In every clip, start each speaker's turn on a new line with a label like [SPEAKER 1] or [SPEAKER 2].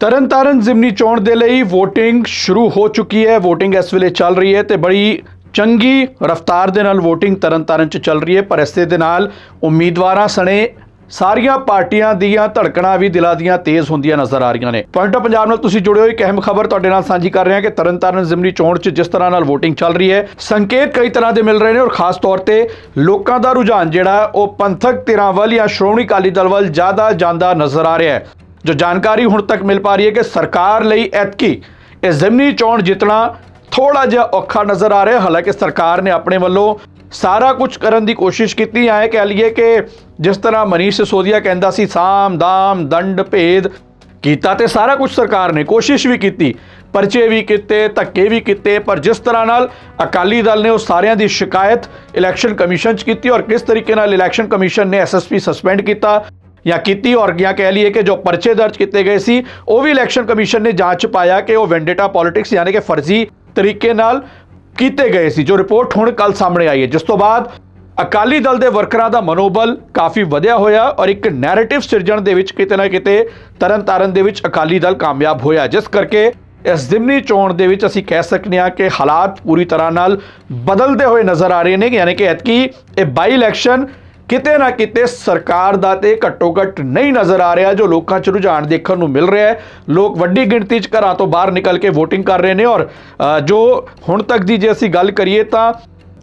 [SPEAKER 1] ਤਰਨਤਾਰਨ ਜ਼ਿਮਨੀ ਚੋਣ ਦੇ ਲਈ VOTING ਸ਼ੁਰੂ ਹੋ ਚੁੱਕੀ ਹੈ। VOTING ਇਸ ਵੇਲੇ ਚੱਲ ਰਹੀ ਹੈ ਤੇ ਬੜੀ ਚੰਗੀ ਰਫ਼ਤਾਰ ਦੇ ਨਾਲ VOTING ਤਰਨਤਾਰਨ ਚ ਚੱਲ ਰਹੀ ਹੈ। ਪਰ ਇਸੇ ਦੇ ਨਾਲ ਉਮੀਦਵਾਰਾਂ ਸਣੇ ਸਾਰੀਆਂ ਪਾਰਟੀਆਂ ਦੀਆਂ ਧੜਕਣਾਂ ਵੀ ਦਿਲਾਂ ਦੀਆਂ ਤੇਜ਼ ਹੁੰਦੀਆਂ ਨਜ਼ਰ ਆ ਰਹੀਆਂ ਨੇ। ਪੁਆਇੰਟ ਆਫ ਪੰਜਾਬ ਨਾਲ ਤੁਸੀਂ ਜੁੜੇ ਹੋ ਇੱਕ ਅਹਿਮ ਖਬਰ ਤੁਹਾਡੇ ਨਾਲ ਸਾਂਝੀ ਕਰ ਰਹੇ ਹਾਂ ਕਿ ਤਰਨਤਾਰਨ ਜ਼ਿਮਨੀ ਚੋਣ 'ਚ ਜਿਸ ਤਰ੍ਹਾਂ ਨਾਲ VOTING ਚੱਲ ਰਹੀ ਹੈ, ਸੰਕੇਤ ਕਈ ਤਰ੍ਹਾਂ ਦੇ ਮਿਲ ਰਹੇ ਨੇ ਔਰ ਖਾਸ ਤੌਰ ਤੇ ਲੋਕਾਂ ਦਾ ਰੁਝਾਨ ਜਿਹੜਾ ਉਹ ਪੰਥਕ ਧਿਰਾਂ ਵੱਲ ਜਾਂ ਸ਼੍ਰੋਮਣੀ ਅਕਾਲੀ ਦਲ ਵੱਲ ਜ਼ਿਆਦਾ ਜਾਂਦਾ ਨਜ਼ਰ ਆ ਰਿਹਾ ਹੈ। ਜੋ ਜਾਣਕਾਰੀ ਹੁਣ ਤੱਕ ਮਿਲ ਪਾ ਰਹੀ ਹੈ ਕਿ ਸਰਕਾਰ ਲਈ ਐਤਕੀ ਇਹ ਜ਼ਿਮਨੀ ਚੋਣ ਜਿੱਤਣਾ ਥੋੜਾ ਜਿਹਾ ਔਖਾ ਨਜ਼ਰ ਆ ਰਿਹਾ। ਹਾਲਾਂਕਿ ਸਰਕਾਰ ਨੇ ਆਪਣੇ ਵੱਲੋਂ ਸਾਰਾ ਕੁਝ ਕਰਨ ਦੀ ਕੋਸ਼ਿਸ਼ ਕੀਤੀ ਹੈ। ਕਹਿ ਲਈਏ ਕਿ ਜਿਸ ਤਰ੍ਹਾਂ ਮਨੀਸ਼ ਸਿਸੋਦੀਆ ਕਹਿੰਦਾ ਸੀ, ਸਾਮ ਦਾਮ ਦੰਡ ਭੇਦ ਕੀਤਾ ਤੇ ਸਾਰਾ ਕੁਝ ਸਰਕਾਰ ਨੇ ਕੋਸ਼ਿਸ਼ ਵੀ ਕੀਤੀ, ਪਰਚੇ ਵੀ ਕੀਤੇ, ਧੱਕੇ ਵੀ ਕੀਤੇ, ਪਰ ਜਿਸ ਤਰ੍ਹਾਂ ਨਾਲ ਅਕਾਲੀ ਦਲ ਨੇ ਉਹ ਸਾਰਿਆਂ ਦੀ ਸ਼ਿਕਾਇਤ ਇਲੈਕਸ਼ਨ ਕਮਿਸ਼ਨ 'ਚ ਕੀਤੀ ਔਰ ਕਿਸ ਤਰੀਕੇ ਨਾਲ ਇਲੈਕਸ਼ਨ ਕਮਿਸ਼ਨ ਨੇ ਐਸਐਸਪੀ ਸਸਪੈਂਡ ਕੀਤਾ ਜਾਂ ਕੀਤੀ ਔਰ ਜਾਂ ਕਹਿ ਲਈਏ ਕਿ ਜੋ ਪਰਚੇ ਦਰਜ ਕੀਤੇ ਗਏ ਸੀ, ਉਹ ਵੀ ਇਲੈਕਸ਼ਨ ਕਮਿਸ਼ਨ ਨੇ ਜਾਂਚ ਪਾਇਆ ਕਿ ਉਹ ਵੈਂਡੇਟਾ ਪੋਲਿਟਿਕਸ ਯਾਨੀ ਕਿ ਫਰਜ਼ੀ ਤਰੀਕੇ ਨਾਲ ਕੀਤੇ ਗਏ ਸੀ। ਜੋ ਰਿਪੋਰਟ ਹੁਣ ਕੱਲ ਸਾਹਮਣੇ ਆਈ ਹੈ, ਜਿਸ ਤੋਂ ਬਾਅਦ ਅਕਾਲੀ ਦਲ ਦੇ ਵਰਕਰਾਂ ਦਾ ਮਨੋਬਲ ਕਾਫੀ ਵਧਿਆ ਹੋਇਆ ਔਰ ਇੱਕ ਨੈਰੇਟਿਵ ਸਿਰਜਣ ਦੇ ਵਿੱਚ ਕਿਤੇ ਨਾ ਕਿਤੇ ਤਰਨਤਾਰਨ ਦੇ ਵਿੱਚ ਅਕਾਲੀ ਦਲ ਕਾਮਯਾਬ ਹੋਇਆ। ਜਿਸ ਕਰਕੇ ਇਸ ਜ਼ਿਮਨੀ ਚੋਣ ਦੇ ਵਿੱਚ ਅਸੀਂ ਕਹਿ ਸਕਨੇ ਹਾਂ ਕਿ ਹਾਲਾਤ ਪੂਰੀ ਤਰ੍ਹਾਂ ਨਾਲ ਬਦਲਦੇ ਹੋਏ ਨਜ਼ਰ ਆ ਰਹੇ ਨੇ, ਯਾਨੀ ਕਿ ਐਤਕੀ ਇਹ ਬਾਈ ਇਲੈਕਸ਼ਨ ਕਿਤੇ ਨਾ ਕਿਤੇ ਸਰਕਾਰ ਦਾ ਤੇ ਘੱਟੋ ਘੱਟ ਨਹੀਂ ਨਜ਼ਰ ਆ ਰਿਹਾ, ਜੋ ਲੋਕਾਂ 'ਚ ਰੁਝਾਨ ਦੇਖਣ ਨੂੰ ਮਿਲ ਰਿਹਾ ਹੈ। ਲੋਕ ਵੱਡੀ ਗਿਣਤੀ 'ਚ ਘਰਾਂ ਤੋਂ ਬਾਹਰ ਨਿਕਲ ਕੇ VOTING ਕਰ ਰਹੇ ਨੇ ਔਰ ਜੋ ਹੁਣ ਤੱਕ ਦੀ ਜੇ ਅਸੀਂ ਗੱਲ ਕਰੀਏ ਤਾਂ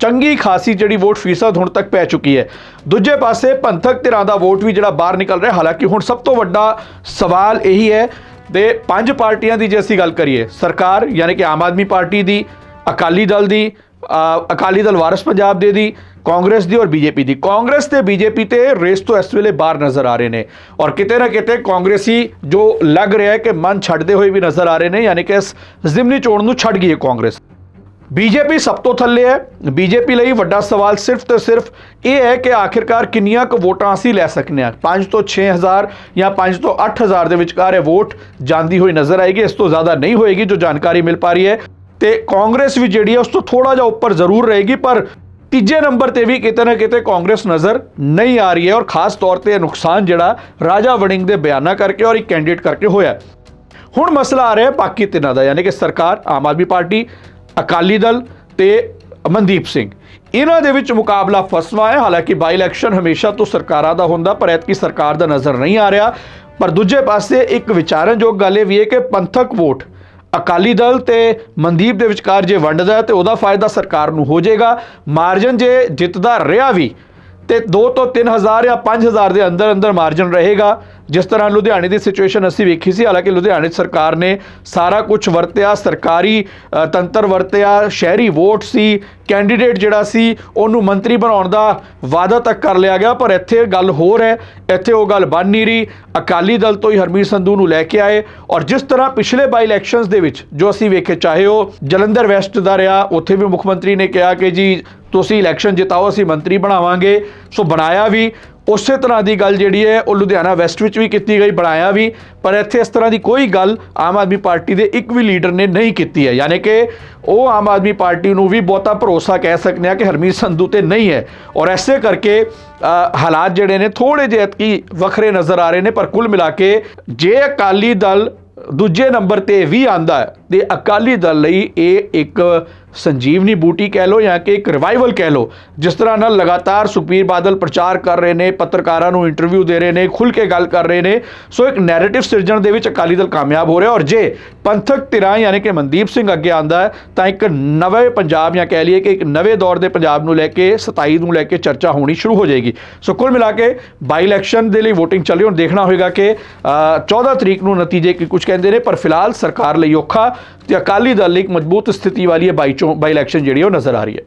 [SPEAKER 1] ਚੰਗੀ ਖਾਸੀ ਜਿਹੜੀ ਵੋਟ ਫੀਸਦ ਹੁਣ ਤੱਕ ਪੈ ਚੁੱਕੀ ਹੈ। ਦੂਜੇ ਪਾਸੇ ਪੰਥਕ ਧਿਰਾਂ ਦਾ ਵੋਟ ਵੀ ਜਿਹੜਾ ਬਾਹਰ ਨਿਕਲ ਰਿਹਾ, ਹਾਲਾਂਕਿ ਹੁਣ ਸਭ ਤੋਂ ਵੱਡਾ ਸਵਾਲ ਇਹੀ ਹੈ ਤੇ ਪੰਜ ਪਾਰਟੀਆਂ ਦੀ ਜੇ ਅਸੀਂ ਗੱਲ ਕਰੀਏ, ਸਰਕਾਰ ਯਾਨੀ ਕਿ ਆਮ ਆਦਮੀ ਪਾਰਟੀ ਦੀ, ਅਕਾਲੀ ਦਲ ਦੀ ਅਕਾਲੀ ਦਲ ਵਾਰਸ ਪੰਜਾਬ ਦੇ ਦੀ, ਕਾਂਗਰਸ ਦੀ ਔਰ ਬੀਜੇਪੀ ਦੀ। ਕਾਂਗਰਸ ਤੇ ਬੀਜੇਪੀ ਤੇ ਰੇਸ ਤੋਂ ਇਸ ਵੇਲੇ ਬਾਹਰ ਨਜ਼ਰ ਆ ਰਹੇ ਨੇ। ਔਰ ਕਿਤੇ ਨਾ ਕਿਤੇ ਕਾਂਗਰਸੀ ਜੋ ਲੱਗ ਰਿਹਾ ਹੈ ਕਿ ਮਨ ਛੱਡਦੇ ਹੋਏ ਵੀ ਨਜ਼ਰ ਆ ਰਹੇ ਨੇ, ਯਾਨੀ ਕਿ ਇਸ ਜ਼ਿਮਨੀ ਚੋਣ ਨੂੰ ਛੱਡ ਗਈ ਹੈ ਕਾਂਗਰਸ। ਬੀਜੇਪੀ ਸਭ ਤੋਂ ਥੱਲੇ ਹੈ। ਬੀਜੇਪੀ ਲਈ ਵੱਡਾ ਸਵਾਲ ਸਿਰਫ ਤੇ ਸਿਰਫ ਇਹ ਹੈ ਕਿ ਆਖਿਰਕਾਰ ਕਿੰਨੀਆਂ ਕੁ ਵੋਟਾਂ ਅਸੀਂ ਲੈ ਸਕਨੇ ਆ? 5 ਤੋਂ 6000 ਜਾਂ 5 ਤੋਂ 8000 ਦੇ ਵਿਚਕਾਰ ਇਹ ਵੋਟ ਜਾਂਦੀ ਹੋਈ ਨਜ਼ਰ ਆਏਗੀ। ਇਸ ਤੋਂ ਜ਼ਿਆਦਾ ਨਹੀਂ ਹੋਏਗੀ ਜੋ ਜਾਣਕਾਰੀ ਮਿਲ ਪਾ ਰਹੀ ਹੈ। ਤੇ ਕਾਂਗਰਸ ਵੀ ਜਿਹੜੀ ਹੈ ਉਸ ਤੋਂ ਥੋੜਾ ਜਿਹਾ ਉੱਪਰ ਜ਼ਰੂਰ ਰਹੇਗੀ, ਪਰ ਤੀਜੇ ਨੰਬਰ ਤੇ ਵੀ ਕਿਤੇ ਨਾ ਕਿਤੇ ਕਾਂਗਰਸ ਨਜ਼ਰ ਨਹੀਂ ਆ ਰਹੀ ਹੈ ਔਰ ਖਾਸ ਤੌਰ ਤੇ ਇਹ ਨੁਕਸਾਨ ਜਿਹੜਾ ਰਾਜਾ ਵੜਿੰਗ ਦੇ ਬਿਆਨਾਂ ਕਰਕੇ ਔਰ ਇੱਕ ਕੈਂਡੀਡੇਟ ਕਰਕੇ ਹੋਇਆ ਹੁਣ ਮਸਲਾ ਆ ਰਿਹਾ ਹੈ ਬਾਕੀ ਤਿੰਨਾਂ ਦਾ, ਯਾਨੀ ਕਿ ਸਰਕਾਰ, ਆਮ ਆਦਮੀ ਪਾਰਟੀ, ਅਕਾਲੀ ਦਲ ਤੇ ਮਨਦੀਪ ਸਿੰਘ। ਇਹਨਾਂ ਦੇ ਵਿੱਚ ਮੁਕਾਬਲਾ ਫਸਵਾ ਹੈ, ਹਾਲਾਂਕਿ ਬਾਈ ਇਲੈਕਸ਼ਨ ਹਮੇਸ਼ਾ ਤੋਂ ਸਰਕਾਰਾਂ ਦਾ ਹੁੰਦਾ, ਪਰ ਐਤਕੀ ਸਰਕਾਰ ਦਾ ਨਜ਼ਰ ਨਹੀਂ ਆ ਰਿਹਾ। ਪਰ ਦੂਜੇ ਪਾਸੇ ਇੱਕ ਵਿਚਾਰਨਯੋਗ ਗੱਲ ਇਹ ਵੀ ਹੈ ਕਿ ਪੰਥਕ ਵੋਟ ਅਕਾਲੀ ਦਲ ਤੇ ਮਨਦੀਪ ਦੇ ਵਿਚਕਾਰ ਜੇ ਵੰਡਦਾ ਹੈ ਤੇ ਉਹਦਾ ਫਾਇਦਾ ਸਰਕਾਰ ਨੂੰ ਹੋ ਜਾਏਗਾ। ਮਾਰਜਨ ਜੇ ਜਿੱਤਦਾ ਰਿਹਾ ਵੀ ਤੇ 2 ਤੋਂ 3000 ਜਾਂ 5000 ਦੇ ਅੰਦਰ ਅੰਦਰ ਮਾਰਜਨ ਰਹੇਗਾ। ਜਿਸ ਤਰ੍ਹਾਂ ਲੁਧਿਆਣੇ ਦੀ ਸਿਚੁਏਸ਼ਨ ਅਸੀਂ ਵੇਖੀ ਸੀ, ਹਾਲਾਂਕਿ ਲੁਧਿਆਣੇ ਸਰਕਾਰ ਨੇ ਸਾਰਾ ਕੁਝ ਵਰਤਿਆ, ਸਰਕਾਰੀ ਤੰਤਰ ਵਰਤਿਆ, ਸ਼ਹਿਰੀ ਵੋਟ ਸੀ ਕੈਂਡੀਡੇਟ ਜਿਹੜਾ ਸੀ, ਉਹਨੂੰ ਮੰਤਰੀ ਬਣਾਉਣ ਦਾ ਵਾਅਦਾ ਤੱਕ ਕਰ ਲਿਆ ਗਿਆ, ਪਰ ਇੱਥੇ ਗੱਲ ਹੋਰ ਹੈ, ਇੱਥੇ ਉਹ ਗੱਲ ਬਣ ਨਹੀਂ ਰਹੀ। ਅਕਾਲੀ ਦਲ ਤੋਂ ਹੀ ਹਰਮੀਤ ਸੰਧੂ ਨੂੰ ਲੈ ਕੇ ਆਏ ਔਰ ਜਿਸ ਤਰ੍ਹਾਂ ਪਿਛਲੇ ਬਾਈ ਇਲੈਕਸ਼ਨਸ ਦੇ ਵਿੱਚ ਜੋ ਅਸੀਂ ਵੇਖੇ, ਚਾਹੇ ਉਹ ਜਲੰਧਰ ਵੈਸਟ ਦਾ ਰਿਹਾ, ਉੱਥੇ ਵੀ ਮੁੱਖ ਮੰਤਰੀ ਨੇ ਕਿਹਾ ਕਿ ਜੀ ਤੁਸੀਂ ਇਲੈਕਸ਼ਨ ਜਿਤਾਓ, ਅਸੀਂ ਮੰਤਰੀ ਬਣਾਵਾਂਗੇ। ਸੋ ਬਣਾਇਆ ਵੀ, ਉਸੇ ਤਰ੍ਹਾਂ ਦੀ ਗੱਲ ਜਿਹੜੀ ਹੈ, ਉਹ ਲੁਧਿਆਣਾ ਵੈਸਟ ਵਿੱਚ ਵੀ ਕੀਤੀ ਗਈ, ਬਣਾਇਆ ਵੀ। ਪਰ ਇੱਥੇ ਇਸ ਤਰ੍ਹਾਂ ਦੀ ਕੋਈ ਗੱਲ ਆਮ ਆਦਮੀ ਪਾਰਟੀ ਦੇ ਇੱਕ ਵੀ ਲੀਡਰ ਨੇ ਨਹੀਂ ਕੀਤੀ ਹੈ। ਯਾਨੀ ਕਿ ਉਹ ਆਮ ਆਦਮੀ ਪਾਰਟੀ ਨੂੰ ਵੀ ਬਹੁਤਾ ਭਰੋਸਾ ਕਹਿ ਸਕਦੇ ਆ ਕਿ ਹਰਮੀਤ ਸੰਧੂ ਤੇ ਨਹੀਂ ਹੈ। ਔਰ ਐਸੇ ਕਰਕੇ ਹਾਲਾਤ ਜਿਹੜੇ ਨੇ ਥੋੜੇ ਜਿਹੇ ਕੀ ਵੱਖਰੇ ਨਜ਼ਰ ਆ ਰਹੇ ਨੇ, ਪਰ ਕੁੱਲ ਮਿਲਾ ਕੇ ਜੇ ਅਕਾਲੀ ਦਲ ਦੂਜੇ ਨੰਬਰ ਤੇ ਵੀ ਆਂਦਾ ਹੈ ਤੇ ਅਕਾਲੀ ਦਲ ਲਈ ਇਹ ਇੱਕ ਸੰਜੀਵਨੀ ਬੂਟੀ ਕਹਿ ਲੋ ਜਾਂ ਕਿ ਇੱਕ ਰਿਵਾਈਵਲ ਕਹਿ ਲੋ ਜਿਸ ਤਰ੍ਹਾਂ ਨਾਲ ਲਗਾਤਾਰ ਸੁਖਬੀਰ ਬਾਦਲ ਪ੍ਰਚਾਰ ਕਰ ਰਹੇ ਨੇ ਪੱਤਰਕਾਰਾਂ ਨੂੰ ਇੰਟਰਵਿਊ ਦੇ ਰਹੇ ਨੇ ਖੁੱਲ ਕੇ ਗੱਲ ਕਰ ਰਹੇ ਨੇ ਸੋ ਇੱਕ ਨੈਰੇਟਿਵ ਸਿਰਜਣ ਦੇ ਵਿੱਚ ਅਕਾਲੀ ਦਲ ਕਾਮਯਾਬ ਹੋ ਰਿਹਾ ਔਰ ਜੇ ਪੰਥਕ ਧਿਰਾਂ ਯਾਨੀ ਕਿ ਮਨਦੀਪ ਸਿੰਘ ਅੱਗੇ ਆਂਦਾ ਹੈ ਤਾਂ ਇੱਕ ਨਵੇਂ ਪੰਜਾਬ ਜਾਂ ਕਹਿ ਲਈਏ ਕਿ ਇੱਕ ਨਵੇਂ ਦੌਰ ਦੇ ਪੰਜਾਬ ਨੂੰ ਲੈ ਕੇ 27 ਨੂੰ ਲੈ ਕੇ ਚਰਚਾ ਹੋਣੀ ਸ਼ੁਰੂ ਹੋ ਜਾਏਗੀ। ਸੋ ਕੁੱਲ ਮਿਲਾ ਕੇ ਬਾਈ ਇਲੈਕਸ਼ਨ ਦੇ ਲਈ VOTING ਚੱਲ ਰਹੀ ਹੁਣ ਦੇਖਣਾ ਹੋਏਗਾ ਕਿ ਅ, 14 ਤਰੀਕ ਨੂੰ ਨਤੀਜੇ ਕੀ ਕੁਝ ਕਹਿੰਦੇ ਨੇ ਪਰ ਫਿਲਹਾਲ ਸਰਕਾਰ ਲਈ ਔਖਾ ਤੇ ਅਕਾਲੀ ਦਲ ਲਈ ਇੱਕ ਮਜ਼ਬੂਤ ਸਥਿਤੀ ਵਾਲੀ ਹੈ ਬਾਈ ਇਲੈਕਸ਼ਨ ਜਿਹੜੀ ਉਹ ਨਜ਼ਰ ਆ ਰਹੀ ਹੈ।